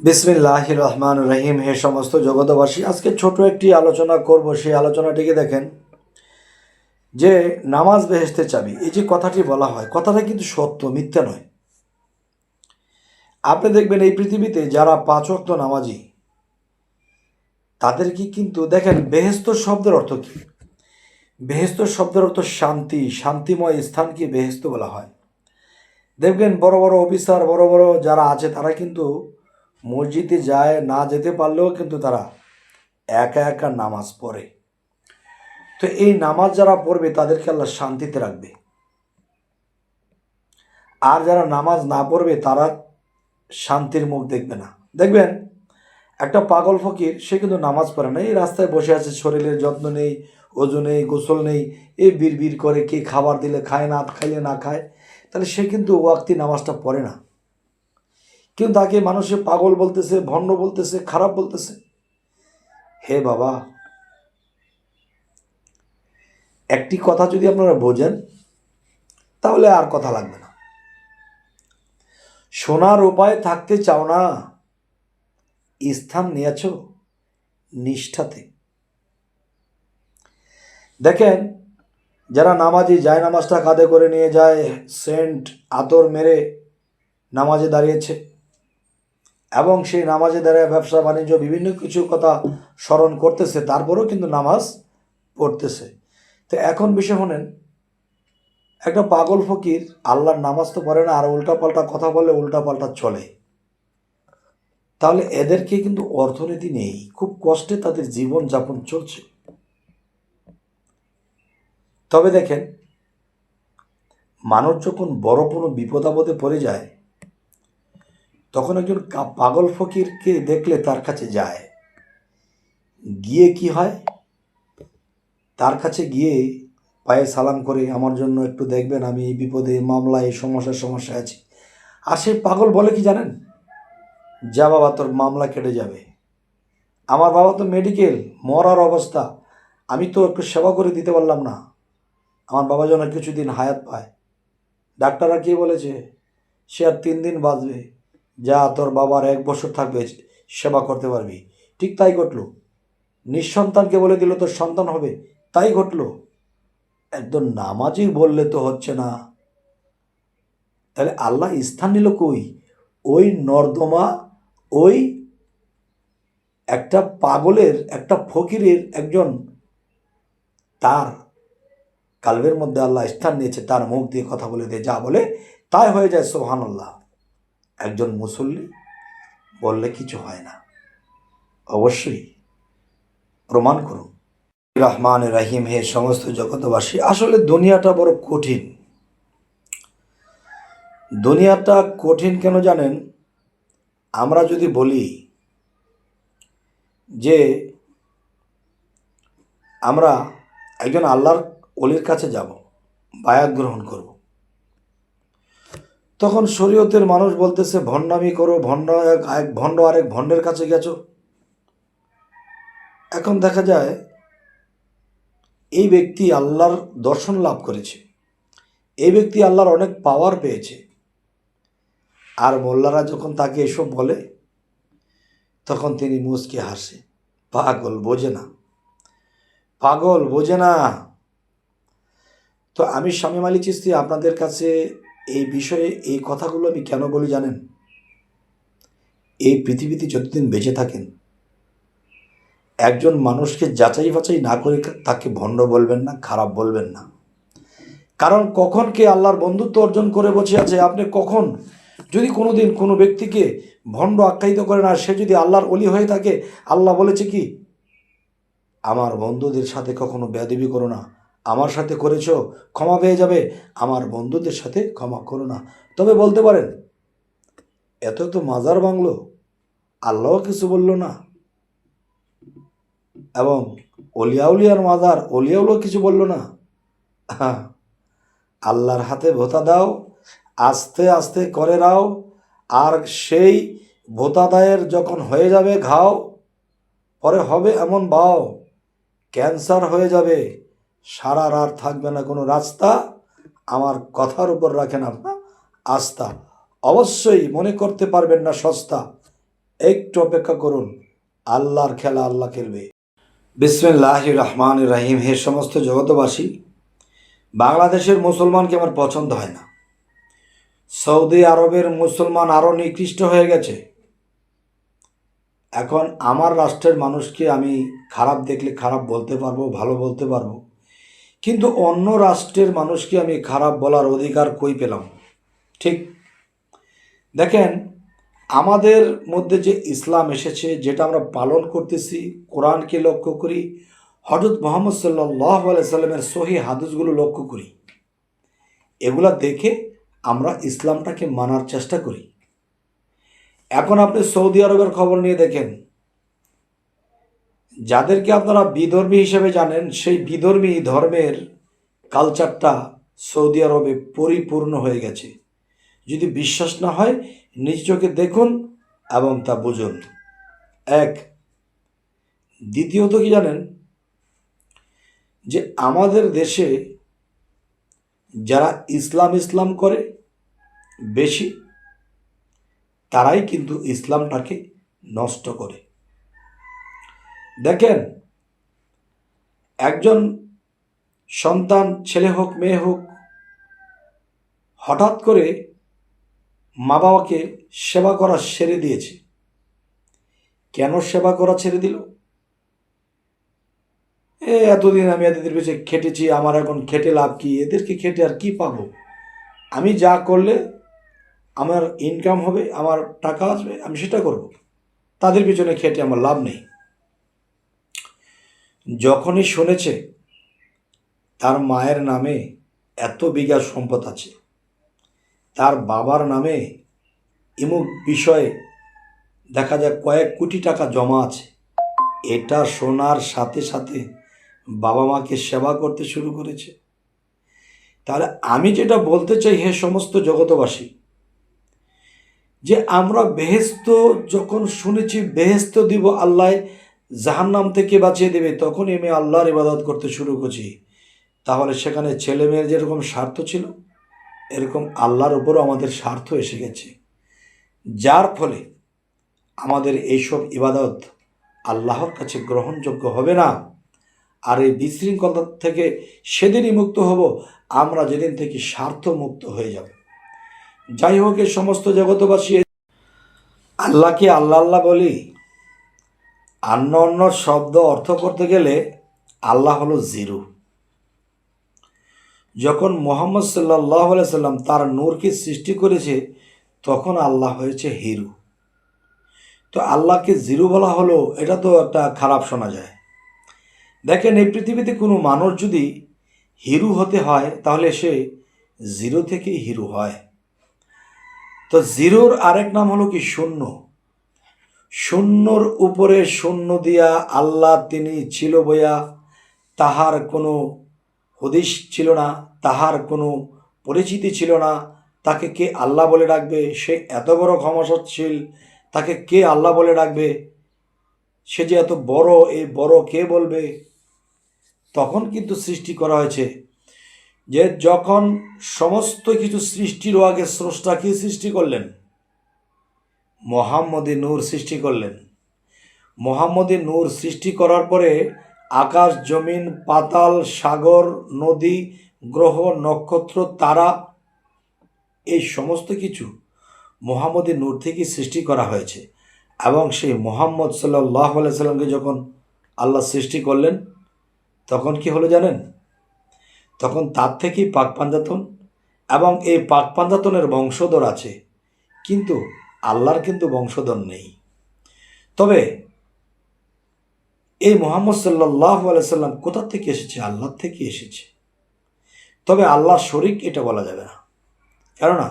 বিসমিল্লাহ রহমান রহিম হে সমস্ত জগতবাসী আজকে ছোট একটি আলোচনা করব। সেই আলোচনাটিকে দেখেন যে নামাজ বেহেস্তে চাবি, এই যে কথাটি বলা হয়, কথাটা কিন্তু সত্য, মিথ্যা নয়। আপনি দেখবেন এই পৃথিবীতে যারা পাঁচ ওয়াক্ত নামাজি তাদের কি কিন্তু দেখেন বেহেস্ত শব্দের অর্থ কি? বেহেস্ত শব্দের অর্থ শান্তি, শান্তিময় স্থানকে বেহেস্ত বলা হয়। দেখবেন বড় বড় অফিসার, বড় বড় যারা আছে, তারা কিন্তু মসজিদে যায়, না যেতে পারলেও কিন্তু তারা একা একা নামাজ পড়ে। তো এই নামাজ যারা পড়বে, তাদেরকে আল্লাহ শান্তিতে রাখবে। আর যারা নামাজ না পড়বে, তারা শান্তির মুখ দেখবে না। দেখবেন, একটা পাগল ফকির, সে কিন্তু নামাজ পড়ে না। এই রাস্তায় বসে আছে, শরীরের যত্ন নেই, ওজন নেই, গোসল নেই এই বিড় করে কে খাবার দিলে খায় না, খাইলে না খায়, তাহলে সে কিন্তু ওয়াক্তি নামাজটা পড়ে না। কিন্তু তাকে মানুষে পাগল বলতেছে, ভণ্ড বলতেছে, খারাপ বলতেছে। হে বাবা, একটি কথা যদি আপনারা বোঝেন, তাহলে আর কথা লাগবে না। সোনার উপায় থাকতে চাও না, স্থান নিয়েছ নিষ্ঠাতে। দেখেন, যারা নামাজি যায়, নামাজটা কাঁধে করে নিয়ে যায়, সেন্ট আতর মেরে নামাজে দাঁড়িয়েছে। এবং সেই নামাজে দাঁড়িয়ে ব্যবসা, বাণিজ্য, বিভিন্ন কিছু কথা স্মরণ করতেছে, তারপরেও কিন্তু নামাজ পড়তেছে। তো এখন বিষয় শোনেন, একটা পাগল ফকির আল্লাহর নামাজ তো পড়ে না, আর উল্টাপাল্টা কথা বলে উল্টাপাল্টা চলে। তাহলে এদেরকে কিন্তু অর্থনীতি নেই, খুব কষ্টে তাদের জীবন যাপন চলছে। তবে দেখেন, মানুষ যখন বড় কোনো বিপদ আপদে পড়ে যায় তখন একজন পাগল ফকিরকে দেখলে তার কাছে যায়। গিয়ে কি হয়? তার কাছে গিয়ে পায়ে সালাম করে, আমার জন্য একটু দেখবেন, আমি এই বিপদে মামলায়, এই সমস্যার সমস্যা আছি। আর সে পাগল বলে কি জানেন? যা বাবা, তোর মামলা কেটে যাবে। আমার বাবা তো মেডিকেল মরার অবস্থা। আমি তো একটু সেবা করে দিতে পারলাম না। আমার বাবা যেন কিছুদিন হায়াত পায়। ডাক্তাররা কি বলেছে? সে আর তিন দিন বাঁচবে। যা তোর বাবার এক বছর থাকবে সেবা করতে পারবি। ঠিক তাই ঘটলো। নিঃসন্তানকে বলে দিল, তোর সন্তান হবে। তাই ঘটলো। একদম নামাজই বললে তো হচ্ছে না। তাহলে আল্লাহ স্থান নিল কই? ওই নর্দমা, ওই একটা পাগলের, একটা ফকিরের একজন। তার কালবের মধ্যে আল্লাহ স্থান নিয়েছে, তার মুখ দিয়ে কথা বলে দিয়ে যা বলে তাই হয়ে যায় সোহান আল্লাহ একজন মুসল্লি বললে কিছু হয় না। অবশ্যই প্রমাণ করুন। রহমান রাহিম, হে সমস্ত জগতবাসী আসলে দুনিয়াটা বড় কঠিন। দুনিয়াটা কঠিন কেন জানেন? আমরা যদি বলি যে আমরা একজন আল্লাহর অলির কাছে যাব, বায়াত গ্রহণ করব। তখন শরীয়তের মানুষ বলতেছে, ভণ্ডামি করো, ভণ্ড এক এক, ভণ্ড আরেক ভণ্ডের কাছে গেছো। এখন দেখা যায়, এই ব্যক্তি আল্লাহর দর্শন লাভ করেছে। এই ব্যক্তি আল্লাহর অনেক পাওয়ার পেয়েছে। আর মোল্লারা যখন তাকে এসব বলে, তখন তিনি মুচকে হাসে। পাগল বোঝে না। পাগল বোঝে না। তো আমি স্বামী মালি চিস্তি, আপনাদের কাছে এই বিষয়ে এই কথাগুলো আমি কেন বলি জানেন? এই পৃথিবীতে যতদিন বেঁচে থাকেন, একজন মানুষকে যাচাই বাছাই না করে তাকে ভণ্ড বলবেন না, খারাপ বলবেন না। কারণ কখন কে আল্লাহর বন্ধুত্ব অর্জন করে বসে আছে, আপনি কখন যদি কোনো দিন কোনো ব্যক্তিকে ভণ্ড আখ্যায়িত করেন আর সে যদি আল্লাহর অলি হয়ে থাকে, আল্লাহ বলেছে কি, আমার বন্ধুদের সাথে কখনো বেয়াদবি করো না আমার সাথে করেছ, ক্ষমা পেয়ে যাবে। আমার বন্ধুদের সাথে ক্ষমা করো না। তবে বলতে পারেন, এত তো মাজার বাংলো আল্লাহ কিছু বলল না। এবং অলিয়াউলিয়ার মাজার অলিয়াউলিও কিছু বলল না। আল্লাহর হাতে ভোতা দাও, আস্তে আস্তে করে রাও আর সেই ভোতা দায়ের যখন হয়ে যাবে, ঘাও, পরে হবে এমন বাও, ক্যান্সার হয়ে যাবে। সারা রাত থাকবে না কোনো রাস্তা, আমার কথার উপর রাখেন আপনার আস্থা। অবশ্যই মনে করতে পারবেন না সস্তা। একটু অপেক্ষা করুন, আল্লাহর খেলা আল্লাহ খেলবে। বিসমিল্লাহ রহমান রাহিম। হে সমস্ত জগতবাসী বাংলাদেশের মুসলমানকে আমার পছন্দ হয় না। সৌদি আরবের মুসলমান আরও নিকৃষ্ট হয়ে গেছে। এখন আমার রাষ্ট্রের মানুষকে আমি খারাপ দেখলে খারাপ বলতে পারব, ভালো বলতে পারব। কিন্তু অন্য রাষ্ট্রের মানুষকে আমি খারাপ বলার অধিকার কই পেলাম? ঠিক? দেখেন, আমাদের মধ্যে যে ইসলাম এসেছে, যেটা আমরা পালন করতেছি, কোরআনকে লক্ষ্য করি হজরত মোহাম্মদ সাল্লাহ সাল্লামের সহি হাদিসগুলো লক্ষ্য করি। এগুলা দেখে আমরা ইসলামটাকে মানার চেষ্টা করি। এখন আপনি সৌদি আরবের খবর নিয়ে দেখেন যাদেরকে আপনারা বিধর্মী হিসেবে জানেন, সেই বিধর্মী ধর্মের কালচারটা সৌদি আরবে পরিপূর্ণ হয়ে গেছে। যদি বিশ্বাস না হয়, নিজ চোখে দেখুন এবং তা বুঝুন। এক, দ্বিতীয়ত কি জানেন? যে আমাদের দেশে যারা ইসলাম ইসলাম করে বেশি, তারাই কিন্তু ইসলামটাকে নষ্ট করে। দেখেন, একজন সন্তান, ছেলে হোক, মেয়ে হোক, হঠাৎ করে মা বাবাকে সেবা করা সেরে দিয়েছে। কেন সেবা করা ছেড়ে দিল? এ, এতদিন আমি এদের পেছনে খেটেছি, আমার এখন খেটে লাভ কি? এদেরকে খেটে আর কি পাবো? আমি যা করলে আমার ইনকাম হবে, আমার টাকা আসবে, আমি সেটা করব। তাদের পিছনে খেটে আমার লাভ নেই। যখনই শুনেছে, তার মায়ের নামে এত বিঘা সম্পদ আছে। তার বাবার নামে এমুক বিষয়ে দেখা যায় কয়েক কোটি টাকা জমা আছে। এটা শোনার সাথে সাথে বাবা মাকে সেবা করতে শুরু করেছে। তাহলে আমি যেটা বলতে চাই হে সমস্ত জগতবাসী যে আমরা বেহেস্ত যখন শুনেছি বেহেস্ত দিব আল্লাহ জাহান্নাম থেকে বাঁচিয়ে দেবে তখন আমি আল্লাহর ইবাদত করতে শুরু করছি। তাহলে সেখানে ছেলে মেয়ের যেরকম স্বার্থ ছিল, এরকম আল্লাহর উপরও আমাদের স্বার্থ এসে গেছে। যার ফলে আমাদের এইসব ইবাদত আল্লাহর কাছে গ্রহণযোগ্য হবে না। আর এই বিশৃঙ্খলতা থেকে সেদিনই মুক্ত হব, আমরা যেদিন থেকে স্বার্থ মুক্ত হয়ে যাব। যাই হোক, এই সমস্ত জগতবাসী আল্লাহকে আল্লাহ আল্লাহ বলি অন্য অন্য শব্দ অর্থ করতে গেলে আল্লাহ হলো জিরু। যখন মোহাম্মদ সাল্লাহ সাল্লাম তার নূরকে সৃষ্টি করেছে, তখন আল্লাহ হয়েছে হিরু। তো আল্লাহকে জিরু বলা হলো, এটা তো একটা খারাপ শোনা যায়। দেখেন, এই পৃথিবীতে কোনো মানুষ যদি হিরু হতে হয়, তাহলে সে জিরো থেকেই হিরু হয়। তো জিরোর আরেক নাম হলো কি শূন্য। শূন্যর উপরে শূন্য দিয়া আল্লাহ তিনি ছিল বইয়া তাহার কোনো হদিস ছিল না, তাহার কোনো পরিচিতি ছিল না। তাকে কে আল্লাহ বলে ডাকবে? সে এত বড় ক্ষমতাশীল, তাকে কে আল্লাহ বলে ডাকবে? সে যে এত বড় এই বড় কে বলবে? তখন কিন্তু সৃষ্টি করা হয়েছে যে যখন সমস্ত কিছু সৃষ্টির আগে স্রষ্টা কি সৃষ্টি করলেন? মোহাম্মদী নূর সৃষ্টি করলেন। মোহাম্মদী নূর সৃষ্টি করার পরে আকাশ, জমিন, পাতাল, সাগর, নদী, গ্রহ, নক্ষত্র, তারা, এই সমস্ত কিছু মোহাম্মদী নূর থেকেই সৃষ্টি করা হয়েছে। এবং সেই মোহাম্মদ সাল্লাহ সাল্লামকে যখন আল্লাহ সৃষ্টি করলেন, তখন কি হলো জানেন? তখন তার থেকেই পাক পাঞ্জাতন এবং এই পাক পাঞ্জাতনের বংশধর আছে। কিন্তু আল্লাহর কিন্তু বংশধর নেই। তবে এই মোহাম্মদ সাল্লাহ আলাইসাল্লাম কোথা থেকে এসেছে? আল্লাহর থেকে এসেছে। তবে আল্লাহ শরিক এটা বলা যাবে না। কেননা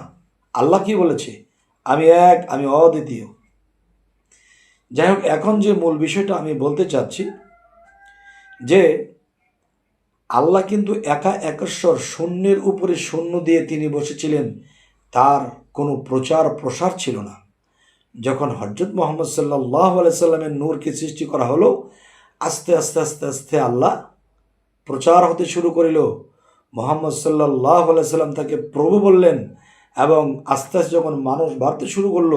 আল্লাহ কি বলেছে? আমি এক, আমি অদ্বিতীয়। যাই হোক, এখন যে মূল বিষয়টা আমি বলতে চাচ্ছি, যে আল্লাহ কিন্তু একা একেশ্বর শূন্যের উপরে শূন্য দিয়ে তিনি বসেছিলেন, তার কোনো প্রচার প্রসার ছিল না। যখন হজরত মোহাম্মদ সাল্লাহ সাল্লামের নূরকে সৃষ্টি করা হলো, আস্তে আস্তে আস্তে আস্তে আল্লাহ প্রচার হতে শুরু করিল। মোহাম্মদ সাল্লাহ সাল্লাম তাকে প্রভু বললেন এবং আস্তে আস্তে যখন মানুষ বাড়তে শুরু করল,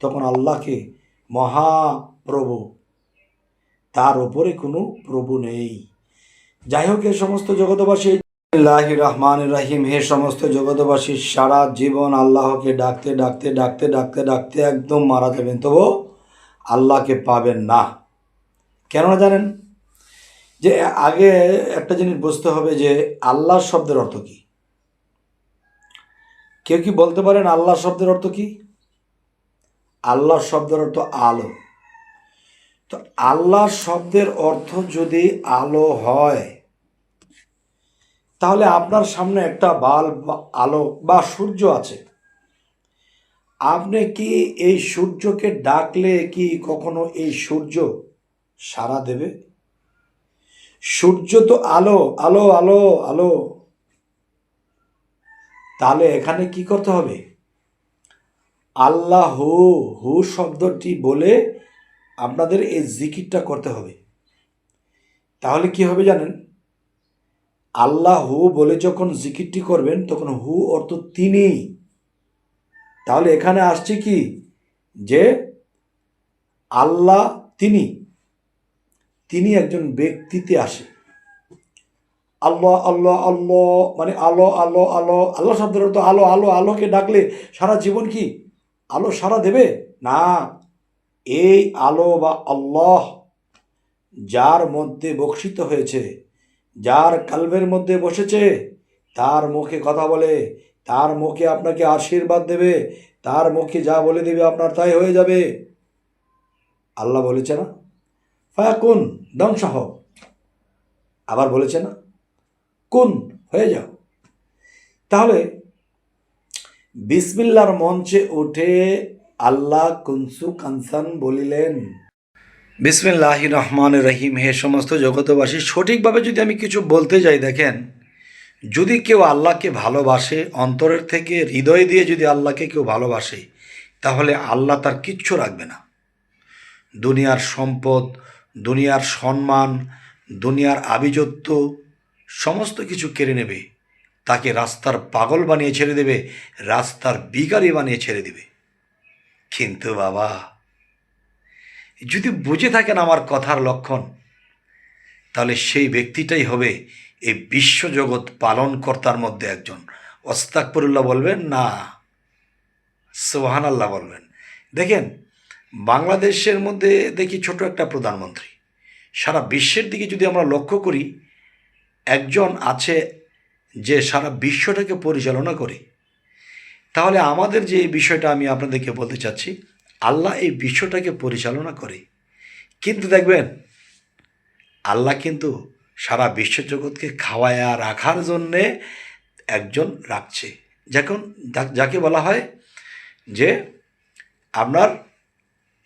তখন আল্লাহকে মহাপ্রভু। তার ওপরে কোনো প্রভু নেই। যাই হোক, এ সমস্ত জগতবাসী আল্লাহ রহমান রাহিম। হে সমস্ত জগতবাসী সারা জীবন আল্লাহকে ডাকতে ডাকতে ডাকতে ডাকতে ডাকতে একদম মারা যাবেন। তবু আল্লাহকে পাবেন না। কেননা জানেন যে, আগে একটা জিনিস বুঝতে হবে যে আল্লাহ শব্দের অর্থ কি? কেউ কি বলতে পারেন আল্লাহ শব্দের অর্থ কি? আল্লাহ শব্দের অর্থ আলো। তো আল্লাহ শব্দের অর্থ যদি আলো হয় তাহলে আপনার সামনে একটা বাল্ব বা আলো বা সূর্য আছে। আপনি কি এই সূর্যকে ডাকলে কি কখনো এই সূর্য সাড়া দেবে? সূর্য তো আলো আলো আলো আলো। তাহলে এখানে কি করতে হবে? আল্লাহ, হু হু শব্দটি বলে আপনাদের এই জিকিরটা করতে হবে। তাহলে কি হবে জানেন? আল্লাহ হু বলে যখন জিকিরটি করবেন, তখন হু অর্থ তিনি তাহলে এখানে আসছে কি? যে আল্লাহ তিনি তিনি একজন ব্যক্তিতে আসে। আল্লাহ আল্লাহ আল্লাহ মানে আলো আলো আলো, আল্লাহ শব্দের অর্থ আলো আলো, আলোকে ডাকলে সারা জীবন কি? আলো সারা দেবে? না। এই আলো বা আল্লাহ যার মধ্যে বক্ষিত হয়েছে যার কালবের মধ্যে বসেছে, তার মুখে কথা বলে, তার মুখে আপনাকে আশীর্বাদ দেবে, তার মুখে যা বলে দেবে আপনার তাই হয়ে যাবে। আল্লাহ বলেছে না? ফায়াকুন, ধ্বংস হও। আবার বলেছে না? কোন, হয়ে যাও। তাহলে, বিসমিল্লার মঞ্চে উঠে আল্লাহ কুনসু কানসান বলিলেন বিসমিল্লাহ রহমান রহিম, হে সমস্ত জগতবাসী সঠিকভাবে যদি আমি কিছু বলতে যাই, দেখেন, যদি কেউ আল্লাহকে ভালোবাসে, অন্তরের থেকে হৃদয় দিয়ে যদি আল্লাহকে কেউ ভালোবাসে, তাহলে আল্লাহ তার কিচ্ছু রাখবে না। দুনিয়ার সম্পদ, দুনিয়ার সম্মান, দুনিয়ার আভিজাত্য, সমস্ত কিছু কেড়ে নেবে। তাকে রাস্তার পাগল বানিয়ে ছেড়ে দেবে, রাস্তার বিকারি বানিয়ে ছেড়ে দেবে। কিন্তু বাবা যদি বুঝে থাকেন আমার কথার লক্ষণ, তাহলে সেই ব্যক্তিটাই হবে এই বিশ্বজগৎ পালনকর্তার মধ্যে একজন। অস্তাকপুরুল্লাহ বলবেন, না। সোহান আল্লাহ বলবেন। দেখেন, বাংলাদেশের মধ্যে দেখি ছোট একটা প্রধানমন্ত্রী। সারা বিশ্বের দিকে যদি আমরা লক্ষ্য করি, একজন আছে যে সারা বিশ্বটাকে পরিচালনা করে। তাহলে আমাদের যে বিষয়টা আমি আপনাদেরকে বলতে চাচ্ছি আল্লাহ এই বিশ্বটাকে পরিচালনা করে। কিন্তু দেখবেন, আল্লাহ কিন্তু সারা বিশ্বজগৎকে খাওয়ায়া রাখার জন্যে একজন রাখছে। যখন যাকে বলা হয় যে আপনার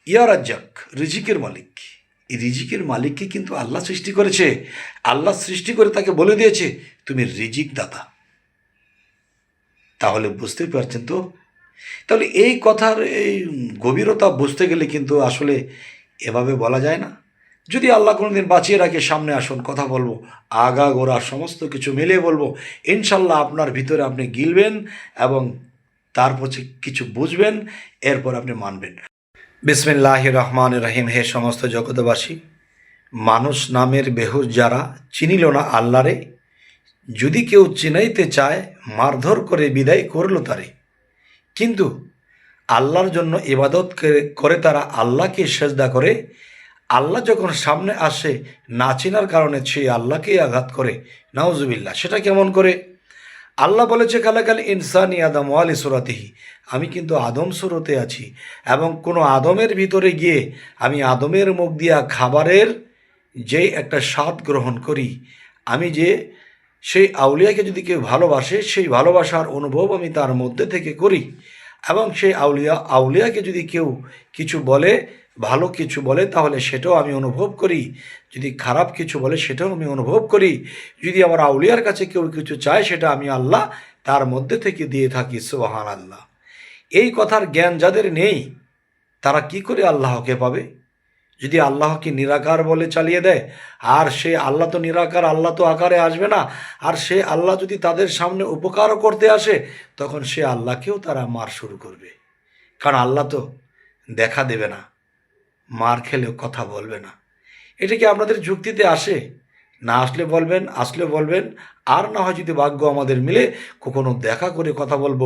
ইয়ারাজ্জাক, রিজিকের মালিক। এই রিজিকের মালিককে কিন্তু আল্লাহ সৃষ্টি করেছে। আল্লাহ সৃষ্টি করে তাকে বলে দিয়েছে, তুমি রিজিক দাতা তাহলে বুঝতেই পারছেন তো তাহলে এই কথার এই গভীরতা বুঝতে গেলে কিন্তু আসলে এভাবে বলা যায় না। যদি আল্লাহ কোনোদিন বাঁচিয়ে রাখে, সামনে আসুন, কথা বলব, আগা গোড়া সমস্ত কিছু মিলিয়ে বলব, ইনশাল্লাহ আপনার ভিতরে আপনি গিলবেন এবং তারপর কিছু বুঝবেন, এরপর আপনি মানবেন। বিসমিল্লাহ রহমান রহিম, হে সমস্ত জগতবাসী মানুষ নামের বেহুশ যারা চিনিল না আল্লাহরে, যদি কেউ চিনাইতে চায়, মারধর করে বিদায় করল তারে। কিন্তু আল্লাহর জন্য ইবাদত করে- তারা আল্লাহকে সেজদা করে। আল্লাহ যখন সামনে আসে, না চেনার কারণে সেই আল্লাহকেই আঘাত করে। নাউজুবিল্লাহ, সেটা কেমন করে? আল্লাহ বলেছে কালাকাল ইনসানি আদম আলী সুরাতিহি আমি কিন্তু আদম সুরতে আছি এবং কোনো আদমের ভিতরে গিয়ে আমি আদমের মুখ দিয়া খাবারের যে একটা স্বাদ গ্রহণ করি, আমি যে সেই আউলিয়াকে যদি কেউ ভালোবাসে, সেই ভালোবাসার অনুভব আমি তার মধ্যে থেকে করি। এবং সেই আউলিয়া, আউলিয়াকে যদি কেউ কিছু বলে, ভালো কিছু বলে, তাহলে সেটাও আমি অনুভব করি। যদি খারাপ কিছু বলে, সেটাও আমি অনুভব করি। যদি আমার আউলিয়ার কাছে কেউ কিছু চায়, সেটা আমি আল্লাহ তার মধ্যে থেকে দিয়ে থাকি সোহান আল্লাহ এই কথার জ্ঞান যাদের নেই, তারা কি করে আল্লাহকে পাবে? যদি আল্লাহকে নিরাকার বলে চালিয়ে দেয়, আর সে আল্লাহ তো নিরাকার, আল্লাহ তো আকারে আসবে না। আর সে আল্লাহ যদি তাদের সামনে উপকারও করতে আসে, তখন সে আল্লাহকেও তারা মার শুরু করবে। কারণ আল্লাহ তো দেখা দেবে না, মার খেলেও কথা বলবে না। এটা কি আপনাদের যুক্তিতে আসে? না আসলে বলবেন আসলে বলবেন, আর না হয় যদি ভাগ্য আমাদের মিলে, কখনো দেখা করে কথা বলব।